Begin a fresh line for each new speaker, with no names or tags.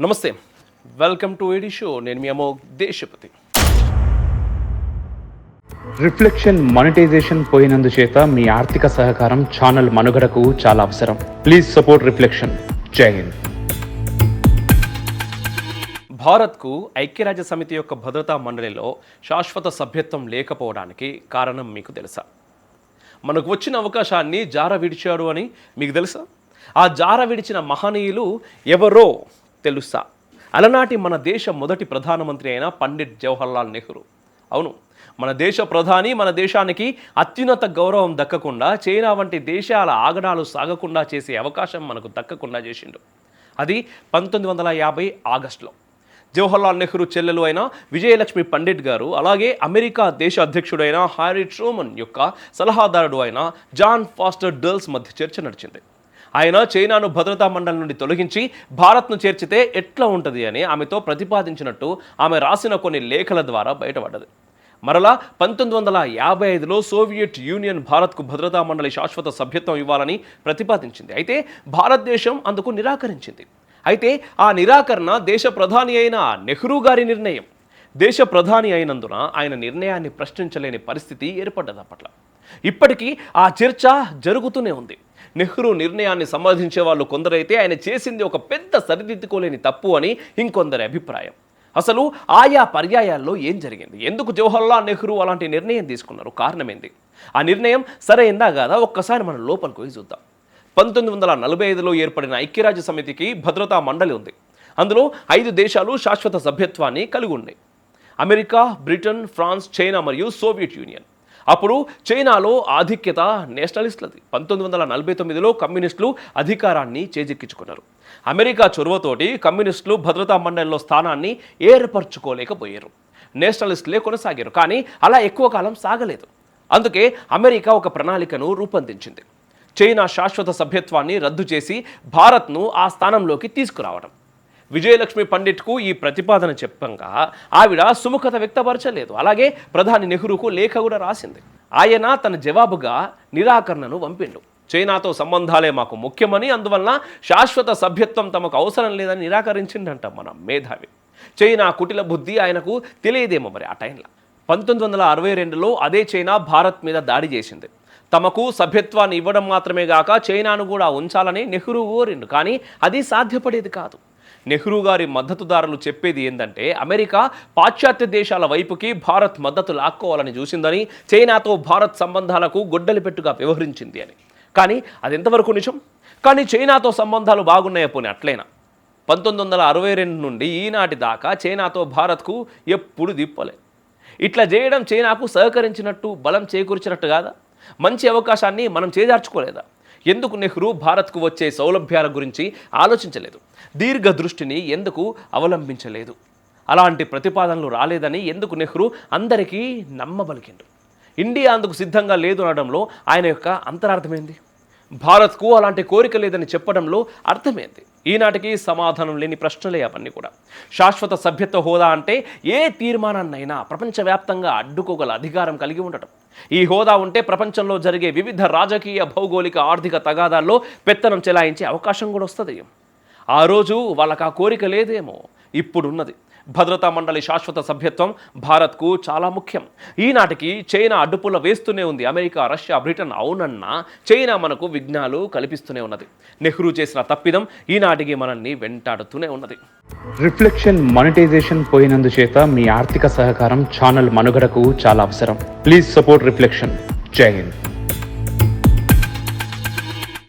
నమస్తే. Welcome to ఏడి show నేను మీ అమోఘ్ దేశపతి.
రిఫ్లెక్షన్ మానిటైజేషన్ పోయినందుచేత మీ ఆర్థిక సహకారం ఛానల్ మనుగడకు చాలా అవసరం. Please support reflection Jai Hind.
భారత్కు ఐక్యరాజ్య సమితి యొక్క భద్రతా మండలిలో శాశ్వత సభ్యత్వం లేకపోవడానికి కారణం మీకు తెలుసా? మనకు వచ్చిన అవకాశాన్ని జార విడిచాడు అని మీకు తెలుసా? ఆ జార విడిచిన మహనీయులు ఎవరో తెలుసా? అలనాటి మన దేశ మొదటి ప్రధానమంత్రి అయిన పండిట్ జవహర్లాల్ నెహ్రూ. అవును మన దేశ ప్రధాని మన దేశానికి అత్యున్నత గౌరవం దక్కకుండా చైనా వంటి దేశాల ఆగడాలు సాగకుండా చేసే అవకాశం మనకు దక్కకుండా చేసిండు. అది పంతొమ్మిది వందల యాభై ఆగస్టులో. జవహర్లాల్ నెహ్రూ చెల్లెలు అయిన విజయలక్ష్మి పండిట్ గారు అలాగే అమెరికా దేశ అధ్యక్షుడైన హ్యారీ ట్రూమన్ యొక్క సలహాదారుడు అయిన జాన్ ఫాస్టర్ డర్ల్స్ మధ్య చర్చ నడిచింది. ఆయన చైనాను భద్రతా మండలి నుండి తొలగించి భారత్ను చేర్చితే ఎట్లా ఉంటుంది అని ఆమెతో ప్రతిపాదించినట్టు ఆమె రాసిన కొన్ని లేఖల ద్వారా బయటపడ్డది. మరలా పంతొమ్మిది వందల యాభై ఐదులో సోవియట్ యూనియన్ భారత్కు భద్రతా మండలి శాశ్వత సభ్యత్వం ఇవ్వాలని ప్రతిపాదించింది. అయితే భారతదేశం అందుకు నిరాకరించింది. అయితే ఆ నిరాకరణ దేశ ప్రధాని అయిన నెహ్రూ గారి నిర్ణయం. దేశ ప్రధాని అయినందున ఆయన నిర్ణయాన్ని ప్రశ్నించలేని పరిస్థితి ఏర్పడ్డది అప్పట్లో. ఇప్పటికీ ఆ చర్చ జరుగుతూనే ఉంది. నెహ్రూ నిర్ణయాన్ని సమర్థించే వాళ్ళు కొందరైతే ఆయన చేసింది ఒక పెద్ద సరిదిద్దుకోలేని తప్పు అని ఇంకొందరి అభిప్రాయం. అసలు ఆయా పర్యాయాల్లో ఏం జరిగింది? ఎందుకు జవహర్లాల్ నెహ్రూ అలాంటి నిర్ణయం తీసుకున్నారు? కారణం ఏంది ఆ నిర్ణయం సరైందా కాదా? ఒక్కసారి మనం లోపలికి పోయి చూద్దాం. పంతొమ్మిది వందల నలభై ఐదులో ఏర్పడిన ఐక్యరాజ్య సమితికి భద్రతా మండలి ఉంది. అందులో ఐదు దేశాలు శాశ్వత సభ్యత్వాన్ని కలిగి ఉన్నాయి. అమెరికా బ్రిటన్ ఫ్రాన్స్ చైనా మరియు సోవియట్ యూనియన్. అప్పుడు చైనాలో ఆధిక్యత నేషనలిస్టులది. పంతొమ్మిది వందల నలభై తొమ్మిదిలో కమ్యూనిస్టులు అధికారాన్ని చేజిక్కించుకున్నారు. అమెరికా చొరవతోటి కమ్యూనిస్టులు భద్రతా మండలిలో స్థానాన్ని ఏర్పరచుకోలేకపోయారు. నేషనలిస్టులే కొనసాగారు కానీ అలా ఎక్కువ కాలం సాగలేదు. అందుకే అమెరికా ఒక ప్రణాళికను రూపొందించింది. చైనా శాశ్వత సభ్యత్వాన్ని రద్దు చేసి భారత్ను ఆ స్థానంలోకి తీసుకురావడం. విజయలక్ష్మి పండిట్కు ఈ ప్రతిపాదన చెప్పంగా ఆవిడ సుముఖత వ్యక్తపరచలేదు. అలాగే ప్రధాని నెహ్రూకు లేఖ కూడా రాసింది. ఆయన తన జవాబుగా నిరాకరణను పంపిండు చైనాతో సంబంధాలే మాకు ముఖ్యమని అందువలన శాశ్వత సభ్యత్వం తమకు అవసరం లేదని నిరాకరించిందంట మన మేధావి. చైనా కుటిల బుద్ధి ఆయనకు తెలియదేమో మరి ఆ టైంలో. పంతొమ్మిది వందల అరవై రెండులో అదే చైనా భారత్ మీద దాడి చేసింది. తమకు సభ్యత్వాన్ని ఇవ్వడం మాత్రమే కాక చైనాను కూడా ఉంచాలని నెహ్రూ కోరిండు. కానీ అది సాధ్యపడేది కాదు. నెహ్రూ గారి మద్దతుదారులు చెప్పేది ఏంటంటే అమెరికా పాశ్చాత్య దేశాల వైపుకి భారత్ మద్దతు లాక్కోవాలని చూసిందని చైనాతో భారత్ సంబంధాలకు గొడ్డలి పెట్టుగా వ్యవహరించింది అని. కానీ అది ఎంతవరకు నిజం? కానీ చైనాతో సంబంధాలు బాగున్నాయా పోనీ అట్లైనా? పంతొమ్మిది వందల అరవై రెండు నుండి ఈనాటి దాకా చైనాతో భారత్కు ఎప్పుడు దిప్పలే ఇట్లా చేయడం చైనాకు సహకరించినట్టు బలం చేకూర్చినట్టు కాదా? మంచి అవకాశాన్ని మనం చేజార్చుకోలేదా? ఎందుకు నెహ్రూ భారత్కు వచ్చే సౌలభ్యాల గురించి ఆలోచించలేదు? దీర్ఘ దృష్టిని ఎందుకు అవలంబించలేదు? అలాంటి ప్రతిపాదనలు రాలేదని ఎందుకు నెహ్రూ అందరికీ నమ్మబలికిండు? ఇండియా అందుకు సిద్ధంగా లేదు అనడంలో ఆయన యొక్క అంతరార్థమైంది? భారత్కు అలాంటి కోరిక లేదని చెప్పడంలో అర్థమైంది? ఈనాటికి సమాధానం లేని ప్రశ్నలే అవన్నీ కూడా. శాశ్వత సభ్యత్వ హోదా అంటే ఏ తీర్మానాన్నైనా ప్రపంచవ్యాప్తంగా అడ్డుకోగల అధికారం కలిగి ఉండటం. ఈ హోదా ఉంటే ప్రపంచంలో జరిగే వివిధ రాజకీయ భౌగోళిక ఆర్థిక తగాదాల్లో పెత్తనం చెలాయించే అవకాశం కూడా వస్తుంది. ఆ రోజు వాళ్ళకి ఆ కోరిక లేదేమో ఇప్పుడున్నది. భద్రతా మండలి శాశ్వత సభ్యత్వం భారత్కు చాలా ముఖ్యం. ఈనాటికి చైనా అడ్డుపుల్ల వేస్తూనే ఉంది. అమెరికా రష్యా బ్రిటన్ అవునన్నా చైనా మనకు విఘ్నాలు కల్పిస్తూనే ఉన్నది. నెహ్రూ చేసిన తప్పిదం ఈనాటికి మనల్ని వెంటాడుతూనే ఉన్నది.
రిఫ్లెక్షన్ మానిటైజేషన్ పోయినందుచేత మీ ఆర్థిక సహకారం ఛానల్ మనుగడకు చాలా అవసరం. Please support reflection. Jai Hind.